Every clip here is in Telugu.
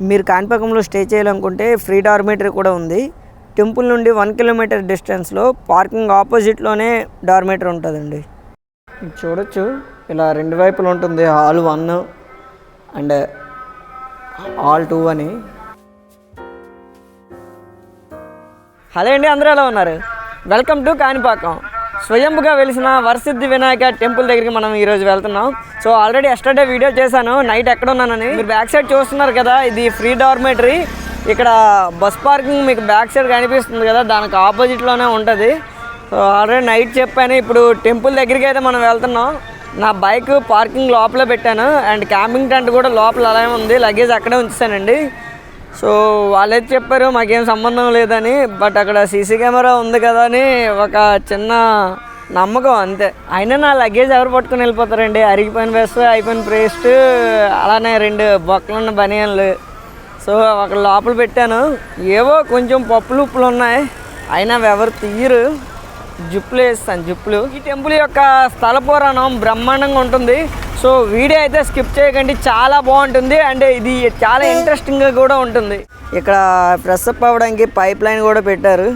మీరు కాణిపాకంలో స్టే చేయాలనుకుంటే ఫ్రీ డార్మేటరీ కూడా ఉంది. టెంపుల్ నుండి వన్ కిలోమీటర్ డిస్టెన్స్లో పార్కింగ్ ఆపోజిట్లోనే డార్మేటరీ ఉంటుందండి. చూడొచ్చు. ఇలా రెండు వైపులు ఉంటుంది. Hall one and hall two అని. హలో అండి అందరూ ఎలా ఉన్నారు? Welcome to Kanipakam. స్వయంగా వెలిసిన వరసిద్ధి వినాయక టెంపుల్ దగ్గరికి మనం ఈరోజు వెళ్తున్నాం. సో ఆల్రెడీ ఎస్టర్డే వీడియో చేశాను. నైట్ ఎక్కడ ఉన్నానని. మీరు బ్యాక్ సైడ్ చూస్తున్నారు కదా ఇది ఫ్రీ డార్మేటరీ ఇక్కడ బస్ పార్కింగ్ మీకు బ్యాక్ సైడ్ కనిపిస్తుంది కదా దానికి ఆపోజిట్లోనే ఉంటుంది. సో ఆల్రెడీ నైట్ చెప్పాను. ఇప్పుడు టెంపుల్ దగ్గరికి అయితే మనం వెళ్తున్నాం. నా బైక్ పార్కింగ్ లోపల పెట్టాను. అండ్ క్యాంపింగ్ టెంట్ కూడా లోపల అలాగే ఉంది. లగేజ్ అక్కడే ఉంచుతానండి సో వాళ్ళైతే చెప్పారు మాకేం సంబంధం లేదని బట్ అక్కడ సీసీ కెమెరా ఉంది కదా అని ఒక చిన్న నమ్మకం అంతే. అయినా నా లగేజ్ ఎవరు పట్టుకుని వెళ్ళిపోతారండి? అరిగిపోయిన బెస్ట్ అయిపోయిన పేస్ట్ అలానే రెండు బొక్కలున్న బనియన్లు. సో అక్కడ లోపల పెట్టాను. ఏవో కొంచెం పప్పులు ఉప్పులు ఉన్నాయి. అయినా ఎవరు తీయరు. జుప్పులు వేస్తాను జుప్పులు ఈ టెంపుల్ యొక్క స్థల పురాణం బ్రహ్మాండంగా ఉంటుంది. సో వీడియో అయితే స్కిప్ చేయకండి. చాలా బాగుంటుంది. అండ్ ఇది చాలా ఇంట్రెస్టింగ్గా కూడా ఉంటుంది. ఇక్కడ ఫ్రెష్ అప్ అవ్వడానికి పైప్ లైన్ కూడా పెట్టారు.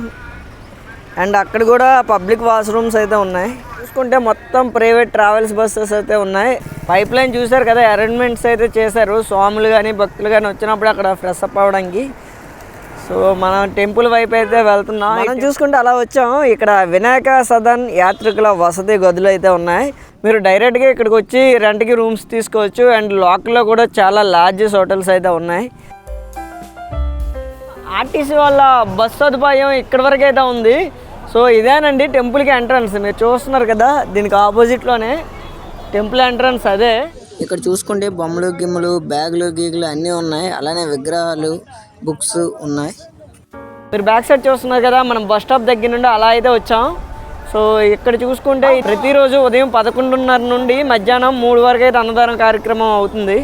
అండ్ అక్కడ కూడా పబ్లిక్ వాష్రూమ్స్ అయితే ఉన్నాయి. చూసుకుంటే మొత్తం ప్రైవేట్ ట్రావెల్స్ బస్సెస్ అయితే ఉన్నాయి. పైప్ లైన్ చూసారు కదా అరేంజ్మెంట్స్ అయితే చేశారు. స్వాములు కానీ భక్తులు కానీ వచ్చినప్పుడు అక్కడ ఫ్రెష్ అప్ అవ్వడానికి. సో మనం టెంపుల్ వైపు అయితే వెళ్తున్నాం. మనం చూసుకుంటే అలా వచ్చాం. ఇక్కడ వినాయక సదన్ యాత్రికుల వసతి గదులు అయితే ఉన్నాయి. మీరు డైరెక్ట్గా ఇక్కడికి వచ్చి రెంట్కి రూమ్స్ తీసుకోవచ్చు. అండ్ లోకల్లో కూడా చాలా లార్జెస్ హోటల్స్ అయితే ఉన్నాయి. ఆర్టీసీ వాళ్ళ బస్ సదుపాయం ఇక్కడి వరకు అయితే ఉంది. సో ఇదేనండి టెంపుల్కి ఎంట్రన్స్ మీరు చూస్తున్నారు కదా దీనికి ఆపోజిట్లోనే టెంపుల్ ఎంట్రన్స్ అదే. ఇక్కడ చూసుకుంటే బొమ్మలు గిమ్మలు బ్యాగులు గీగులు అన్నీ ఉన్నాయి. అలానే విగ్రహాలు బుక్స్ ఉన్నాయి. మీరు బ్యాక్ సైడ్ చూస్తున్నారు కదా మనం బస్ స్టాప్ దగ్గర నుండి అలా అయితే వచ్చాం. సో ఇక్కడ చూసుకుంటే ప్రతిరోజు ఉదయం పదకొండున్నర నుండి మధ్యాహ్నం మూడు వరకు అయితే అన్నదానం కార్యక్రమం అవుతుంది.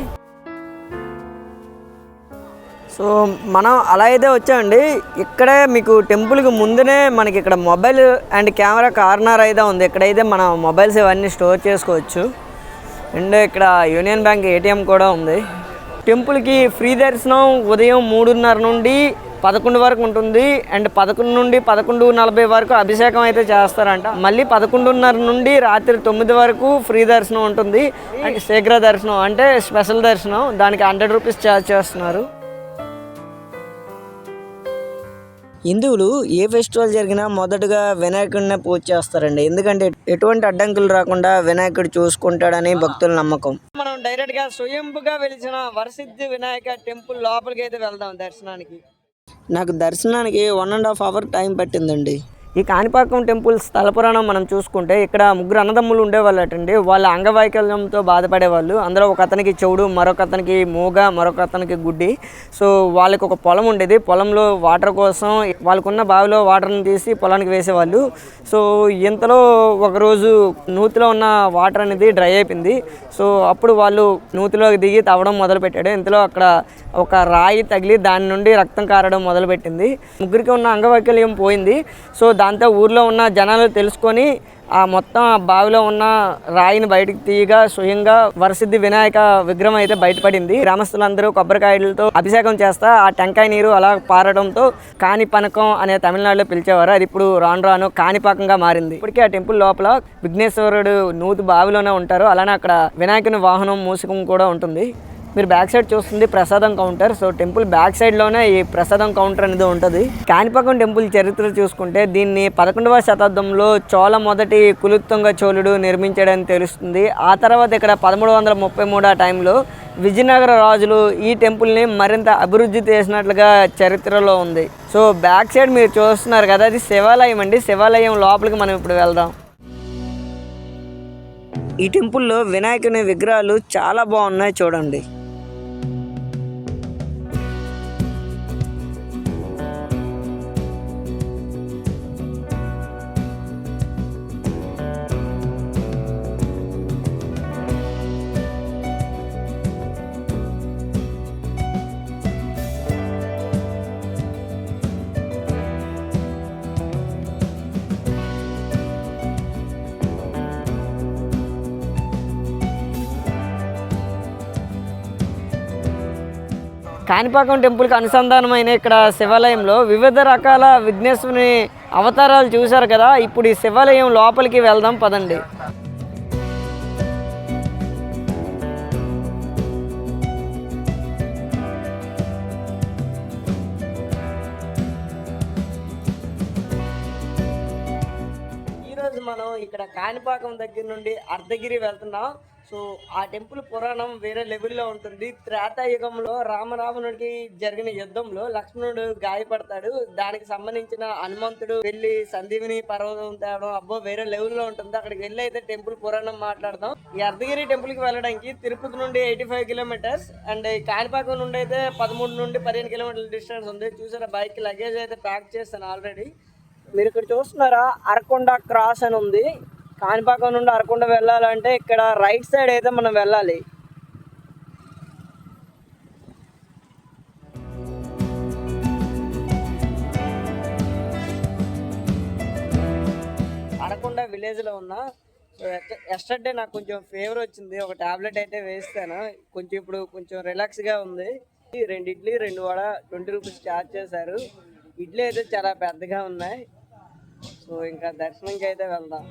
సో మనం అలా అయితే వచ్చామండి. ఇక్కడే మీకు టెంపుల్కి ముందునే మనకి ఇక్కడ మొబైల్ అండ్ కెమెరా కార్నర్ అయితే ఉంది. ఇక్కడైతే మన మొబైల్స్ ఇవన్నీ స్టోర్ చేసుకోవచ్చు. అండ్ ఇక్కడ యూనియన్ బ్యాంక్ ఏటీఎం కూడా ఉంది. టెంపుల్కి ఫ్రీ దర్శనం ఉదయం మూడున్నర నుండి పదకొండు వరకు ఉంటుంది. అండ్ పదకొండు నుండి పదకొండు నలభై వరకు అభిషేకం అయితే చేస్తారంట. మళ్ళీ పదకొండున్నర నుండి రాత్రి తొమ్మిది వరకు ఫ్రీ దర్శనం ఉంటుంది. అండ్ శీఘ్ర దర్శనం అంటే స్పెషల్ దర్శనం. దానికి హండ్రెడ్ రూపీస్ ఛార్జ్ చేస్తున్నారు. హిందువులు ఏ ఫెస్టివల్ జరిగినా మొదటగా వినాయకుడినే పూజ చేస్తారండి. ఎందుకంటే ఎటువంటి అడ్డంకులు రాకుండా వినాయకుడు చూసుకుంటాడని భక్తుల నమ్మకం. మనం డైరెక్ట్గా స్వయంపుగా వెలిసిన వరసిద్ధి వినాయక టెంపుల్ లోపలికి అయితే వెళ్దాం దర్శనానికి. నాకు దర్శనానికి one and half hour time పట్టిందండి. ఈ కాణిపాకం టెంపుల్ స్థలపురాణం మనం చూసుకుంటే ఇక్కడ ముగ్గురు అన్నదమ్ములు ఉండేవాళ్ళటండి. వాళ్ళ అంగవైకల్యంతో బాధపడేవాళ్ళు. అందులో ఒక అతనికి చెవుడు మరొక అతనికి మూగ మరొక అతనికి గుడ్డి. సో వాళ్ళకి ఒక పొలం ఉండేది. పొలంలో వాటర్ కోసం వాళ్ళకున్న బావిలో వాటర్ని తీసి పొలానికి వేసేవాళ్ళు. సో ఇంతలో ఒకరోజు నూతిలో ఉన్న వాటర్ అనేది డ్రై అయిపోయింది. సో అప్పుడు వాళ్ళు నూతిలోకి దిగి తవ్వడం మొదలుపెట్టాడు. ఇంతలో అక్కడ ఒక రాయి తగిలి దాని నుండి రక్తం కారడం మొదలుపెట్టింది. ముగ్గురికి ఉన్న అంగవైకల్యం పోయింది. సో దాంతో ఊర్లో ఉన్న జనాలు తెలుసుకొని ఆ మొత్తం ఆ బావిలో ఉన్న రాయిని బయటికి తీయగా స్వయంగా వరసిద్ధి వినాయక విగ్రహం అయితే బయటపడింది. గ్రామస్తులందరూ కొబ్బరికాయలతో అభిషేకం చేస్తా ఆ టెంకాయ నీరు అలా పారడంతో కాణిపనకం అనే తమిళనాడులో పిలిచేవారు. అది ఇప్పుడు రాను రాను కాణిపాకంగా మారింది. ఇప్పటికే ఆ టెంపుల్ లోపల విఘ్నేశ్వరుడు నూతు బావిలోనే ఉంటారు. అలానే అక్కడ వినాయకుని వాహనం మూసుకం కూడా ఉంటుంది. మీరు బ్యాక్ సైడ్ చూస్తుంది prasadam counter. So temple back సైడ్లోనే ఈ ప్రసాదం కౌంటర్ అనేది ఉంటుంది. కాణిపాకం టెంపుల్ చరిత్ర చూసుకుంటే దీన్ని పదకొండవ శతాబ్దంలో చోళ మొదటి కులుత్తుంగ చోళుడు నిర్మించాడని తెలుస్తుంది. ఆ తర్వాత ఇక్కడ పదమూడు వందల ముప్పై మూడు ఆ టైంలో విజయనగర రాజులు ఈ టెంపుల్ని మరింత అభివృద్ధి చేసినట్లుగా చరిత్రలో ఉంది. సో బ్యాక్ సైడ్ మీరు చూస్తున్నారు కదా అది శివాలయం అండి. శివాలయం లోపలికి మనం ఇప్పుడు వెళ్దాం. ఈ టెంపుల్లో వినాయకుని విగ్రహాలు చాలా బాగున్నాయి చూడండి. కాణిపాకం టెంపుల్కి అనుసంధానమైన ఇక్కడ శివాలయంలో వివిధ రకాల విఘ్నేశ్వరుని అవతారాలు చూశారు కదా ఇప్పుడు ఈ శివాలయం లోపలికి వెళ్దాం పదండి. ఈరోజు మనం ఇక్కడ కాణిపాకం దగ్గర నుండి అర్ధగిరి వెళ్తున్నాం. సో ఆ టెంపుల్ పురాణం వేరే లెవెల్లో ఉంటుంది. త్రేతాయుగంలో రామరావణుడికి జరిగిన యుద్ధంలో లక్ష్మణుడు గాయపడతాడు. దానికి సంబంధించిన హనుమంతుడు వెళ్ళి సందీవిని పర్వతం తేవడం అబ్బో వేరే లెవెల్లో ఉంటుంది. అక్కడికి వెళ్ళి అయితే టెంపుల్ పురాణం మాట్లాడదాం. ఈ అర్ధగిరి టెంపుల్కి వెళ్ళడానికి తిరుపతి నుండి eighty five kilometres and Kanipakam నుండి అయితే పదమూడు నుండి పదిహేను కిలోమీటర్ల డిస్టెన్స్ ఉంది. చూసారా బైక్ లగేజ్ అయితే ప్యాక్ చేస్తాను ఆల్రెడీ. మీరు ఇక్కడ చూస్తున్నారా అరకొండ క్రాస్ అని ఉంది. కాణిపాకం నుండి అరకొండ వెళ్ళాలంటే ఇక్కడ రైట్ సైడ్ అయితే మనం వెళ్ళాలి. అరకొండ విలేజ్లో ఉన్న ఎస్టర్డే నాకు కొంచెం ఫీవర్ వచ్చింది. ఒక టాబ్లెట్ అయితే వేస్తాను. కొంచెం ఇప్పుడు కొంచెం రిలాక్స్గా ఉంది. రెండు ఇడ్లీ రెండు వడ ట్వంటీ రూపీస్ ఛార్జ్ చేశారు. ఇడ్లీ అయితే చాలా పెద్దగా ఉన్నాయి. సో ఇంకా దర్శనంకి అయితే వెళ్దాం.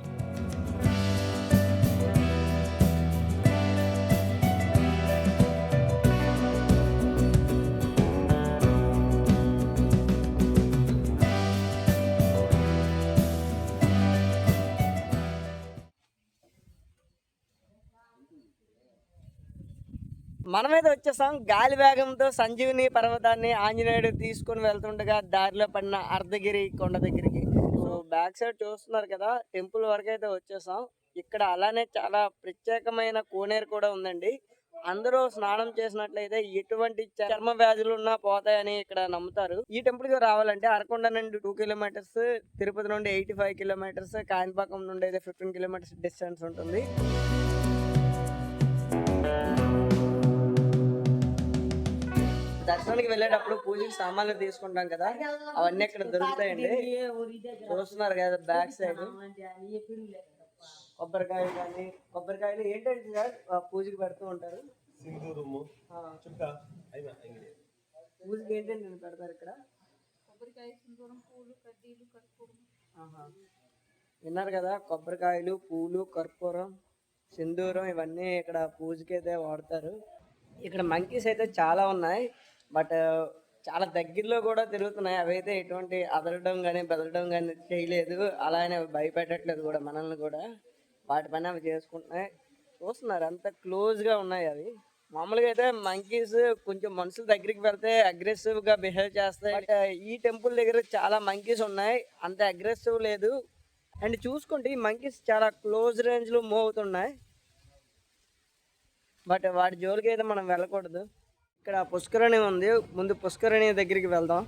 మనమైతే వచ్చేసాం గాలి వేగంతో సంజీవిని పర్వతాన్ని ఆంజనేయుడు తీసుకొని వెళ్తుండగా దారిలో పడిన అర్ధగిరి కొండ దగ్గరికి. సో బ్యాక్ సైడ్ చూస్తున్నారు కదా టెంపుల్ వరకు అయితే వచ్చేసాం ఇక్కడ అలానే చాలా ప్రత్యేకమైన కోనేరు కూడా ఉందండి. అందరూ స్నానం చేసినట్లయితే ఎటువంటి చర్మ వ్యాధులు ఉన్నా పోతాయని ఇక్కడ నమ్ముతారు. ఈ టెంపుల్కి రావాలంటే అరకొండ నుండి టూ కిలోమీటర్స్ తిరుపతి నుండి ఎయిటీ ఫైవ్ కిలోమీటర్స్ కాణిపాకం నుండి అయితే ఫిఫ్టీన్ కిలోమీటర్స్ డిస్టెన్స్ ఉంటుంది. దర్శనానికి వెళ్ళేటప్పుడు పూజకి సామాన్లు తీసుకుంటాం కదా అవన్నీ ఇక్కడ దొరుకుతాయండి. చూస్తున్నారు కదా బ్యాక్ సైడ్ కొబ్బరికాయలు కానీ కొబ్బరికాయలు ఏంటంటే సార్ ఆ, పూజకి పెడుతూ ఉంటారు? పూజకి ఏంటంటే పెడతారు ఇక్కడ? ఆహా. విన్నారు కదా కొబ్బరికాయలు పూలు కర్పూరం సింధూరం ఇవన్నీ ఇక్కడ పూజకి అయితే వాడతారు. ఇక్కడ మంకీస్ అయితే చాలా ఉన్నాయి. బట్ చాలా దగ్గరలో కూడా తిరుగుతున్నాయి. అవి అయితే ఎటువంటి అదలడం కానీ బెదలడం కానీ చేయలేదు. అలానే అవి భయపెట్టట్లేదు కూడా మనల్ని కూడా. వాటి పని అవి చేసుకుంటున్నాయి. చూస్తున్నారు అంత క్లోజ్గా ఉన్నాయి అవి. మామూలుగా అయితే మంకీస్ కొంచెం మనుషుల దగ్గరికి వెళ్తే అగ్రెసివ్గా బిహేవ్ చేస్తాయి. బట్ ఈ టెంపుల్ దగ్గర చాలా మంకీస్ ఉన్నాయి. అంత అగ్రెసివ్ లేదు. అండ్ చూసుకుంటే ఈ మంకీస్ చాలా క్లోజ్ రేంజ్లో మూవ్ అవుతున్నాయి. బట్ వాటి జోలికి అయితే మనం వెళ్ళకూడదు. ఇక్కడ పుష్కరణి ఉంది. ముందు పుష్కరణి దగ్గరికి వెళ్దాం.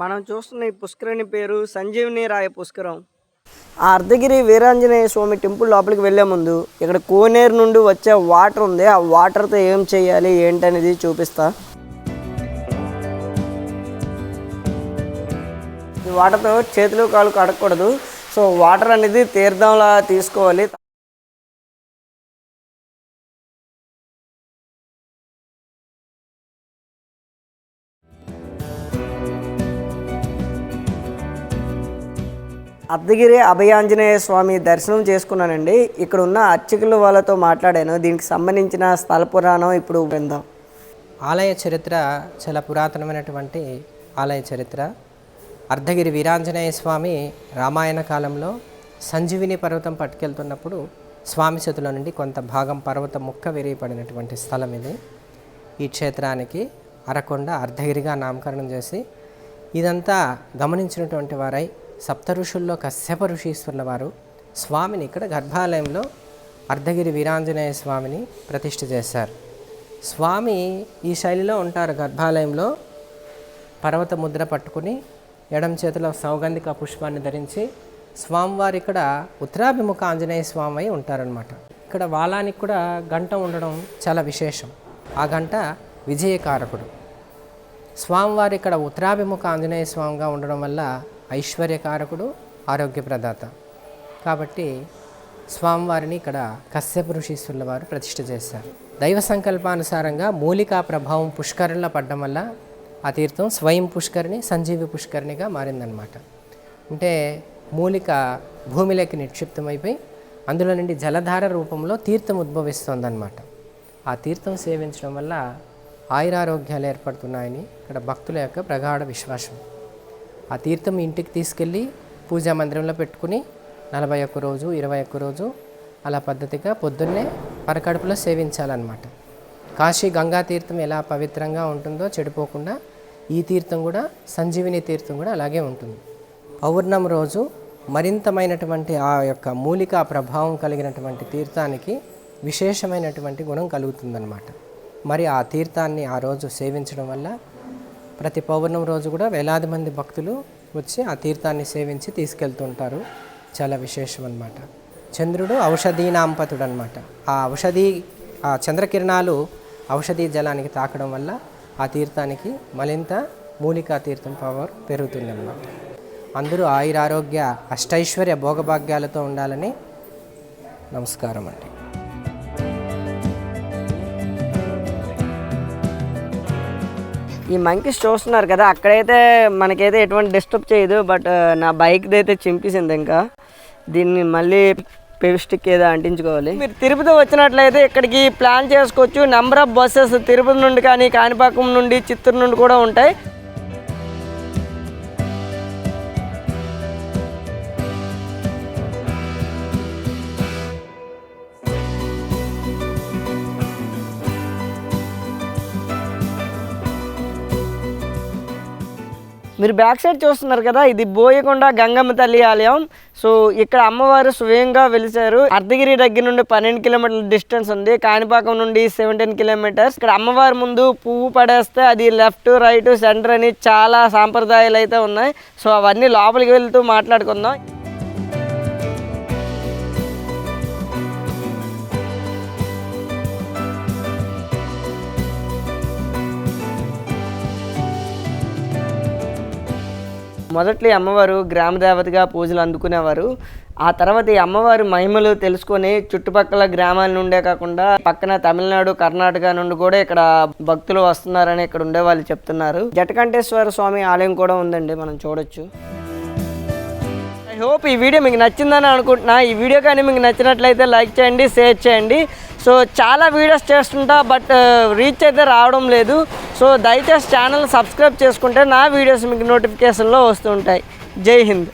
మనం చూస్తున్న ఈ పుష్కరిణి పేరు సంజీవిని రాయ పుష్కరం. ఆ అర్ధగిరి వీరాంజనేయ స్వామి టెంపుల్ లోపలికి వెళ్ళే ముందు ఇక్కడ కోనేరు నుండి వచ్చే వాటర్ ఉంది. ఆ వాటర్తో ఏం చేయాలి ఏంటనేది చూపిస్తా. వాటర్తో చేతులు కాలు కడగకూడదు. సో వాటర్ అనేది తీర్థంలా తీసుకోవాలి. అర్ధగిరి అభయాంజనేయ స్వామి దర్శనం చేసుకున్నానండి. ఇక్కడ ఉన్న అర్చకులు వాళ్ళతో మాట్లాడాను. దీనికి సంబంధించిన స్థల పురాణం ఇప్పుడు విందాం ఆలయ చరిత్ర చాలా పురాతనమైనటువంటి ఆలయ చరిత్ర. అర్ధగిరి వీరాంజనేయ స్వామి రామాయణ కాలంలో సంజీవిని పర్వతం పట్టుకెళ్తున్నప్పుడు స్వామి చేతుల నుండి కొంత భాగం పర్వతం ముక్క విరిగిపడినటువంటి స్థలం ఇది. ఈ క్షేత్రానికి అరకొండ అర్ధగిరిగా నామకరణం చేసి ఇదంతా గమనించినటువంటి వారై సప్త ఋషుల్లో కశ్యప ఋషీశ్వరుల వారు స్వామిని ఇక్కడ గర్భాలయంలో అర్ధగిరి వీరాంజనేయ స్వామిని ప్రతిష్ఠ చేశారు. స్వామి ఈ శైలిలో ఉంటారు. గర్భాలయంలో పర్వత ముద్ర పట్టుకుని ఎడం చేతిలో సౌగంధిక పుష్పాన్ని ధరించి స్వామివారు ఇక్కడ ఉత్తరాభిముఖ ఆంజనేయ స్వామి అయి ఉంటారనమాట ఇక్కడ వాలానికి కూడా గంట ఉండడం చాలా విశేషం. ఆ గంట విజయకారకుడు. స్వామివారు ఇక్కడ ఉత్తరాభిముఖ ఆంజనేయ స్వామిగా ఉండడం వల్ల ఐశ్వర్యకారకుడు ఆరోగ్య ప్రదాత కాబట్టి స్వామివారిని ఇక్కడ కశ్యప ఋషీశ్వరుల వారు ప్రతిష్ఠ చేశారు. దైవ సంకల్పానుసారంగా మూలికా ప్రభావం పుష్కరంలో పడ్డం వల్ల ఆ తీర్థం స్వయం పుష్కరిణి సంజీవి పుష్కరిణిగా మారిందనమాట అంటే మూలిక భూమిలోకి నిక్షిప్తమైపోయి అందులో నుండి జలధార రూపంలో తీర్థం ఉద్భవిస్తోందనమాట ఆ తీర్థం సేవించడం వల్ల ఆయురారోగ్యాలు ఏర్పడుతున్నాయని ఇక్కడ భక్తుల యొక్క ప్రగాఢ విశ్వాసం. ఆ తీర్థం ఇంటికి తీసుకెళ్ళి పూజా మందిరంలో పెట్టుకుని నలభై ఒక్క రోజు ఇరవై ఒక్క రోజు అలా పద్ధతిగా పొద్దున్నే పరకడుపులో సేవించాలన్నమాట. కాశీ గంగా తీర్థం ఎలా పవిత్రంగా ఉంటుందో చెడిపోకుండా ఈ తీర్థం కూడా సంజీవిని తీర్థం కూడా అలాగే ఉంటుంది. పౌర్ణమి రోజు మరింతమైనటువంటి ఆ యొక్క మూలిక ప్రభావం కలిగినటువంటి తీర్థానికి విశేషమైనటువంటి గుణం కలుగుతుందన్నమాట. మరి ఆ తీర్థాన్ని ఆ రోజు సేవించడం వల్ల ప్రతి పౌర్ణమి రోజు కూడా వేలాది మంది భక్తులు వచ్చి ఆ తీర్థాన్ని సేవించి తీసుకెళ్తుంటారు. చాలా విశేషం అనమాట చంద్రుడు ఔషధీనాంపతుడు అనమాట ఆ ఔషధీ ఆ చంద్రకిరణాలు ఔషధీ జలానికి తాకడం వల్ల ఆ తీర్థానికి మరింత మూలికా తీర్థం పవర్ పెరుగుతుందన్నమాట. అందరూ ఆయురారోగ్య అష్టైశ్వర్య భోగభాగ్యాలతో ఉండాలని నమస్కారం అండి. ఈ మంకీస్ చూస్తున్నారు కదా అక్కడైతే మనకైతే ఎటువంటి డిస్టర్బ్ చేయదు బట్ నా బైక్ది అయితే చింపేసింది ఇంకా. దీన్ని మళ్ళీ పెవిస్టిక్ ఏదో అంటించుకోవాలి. మీరు తిరుపతి వచ్చినట్లయితే ఇక్కడికి ప్లాన్ చేసుకోవచ్చు. నెంబర్ ఆఫ్ బస్సెస్ తిరుపతి నుండి కానీ కాణిపాకం నుండి చిత్తూరు నుండి కూడా ఉంటాయి. మీరు బ్యాక్ సైడ్ చూస్తున్నారు కదా ఇది బోయకొండ గంగమ్మ తల్లి ఆలయం. సో ఇక్కడ అమ్మవారు స్వయంగా వెలిసారు అర్ధగిరి దగ్గర నుండి పన్నెండు కిలోమీటర్ల డిస్టెన్స్ ఉంది. కాణిపాకం నుండి సెవెంటీన్ కిలోమీటర్స్. ఇక్కడ అమ్మవారి ముందు పువ్వు పడేస్తే అది లెఫ్ట్ రైట్ సెంటర్ అని చాలా సాంప్రదాయాలు అయితే ఉన్నాయి. సో అవన్నీ లోపలికి వెళ్తూ మాట్లాడుకుందాం. మొదట్లో ఈ అమ్మవారు గ్రామ దేవతగా పూజలు అందుకునేవారు. ఆ తర్వాత ఈ అమ్మవారి మహిమలు తెలుసుకొని చుట్టుపక్కల గ్రామాల నుండే కాకుండా పక్కన తమిళనాడు కర్ణాటక నుండి కూడా ఇక్కడ భక్తులు వస్తున్నారని ఇక్కడ ఉండే వాళ్ళు చెప్తున్నారు. జటకంఠేశ్వర స్వామి ఆలయం కూడా ఉందండి మనం చూడొచ్చు. ఐ హోప్ ఈ వీడియో మీకు నచ్చిందని అనుకుంటున్నా. ఈ వీడియో కానీ మీకు నచ్చినట్లయితే లైక్ చేయండి షేర్ చేయండి. సో చాలా వీడియోస్ చేస్తుంటా బట్ రీచ్ అయితే రావడం లేదు. సో దయచేసి ఛానల్ సబ్స్క్రైబ్ చేసుకుంటే నా వీడియోస్ మీకు నోటిఫికేషన్లో వస్తుంటాయి జై హింద్.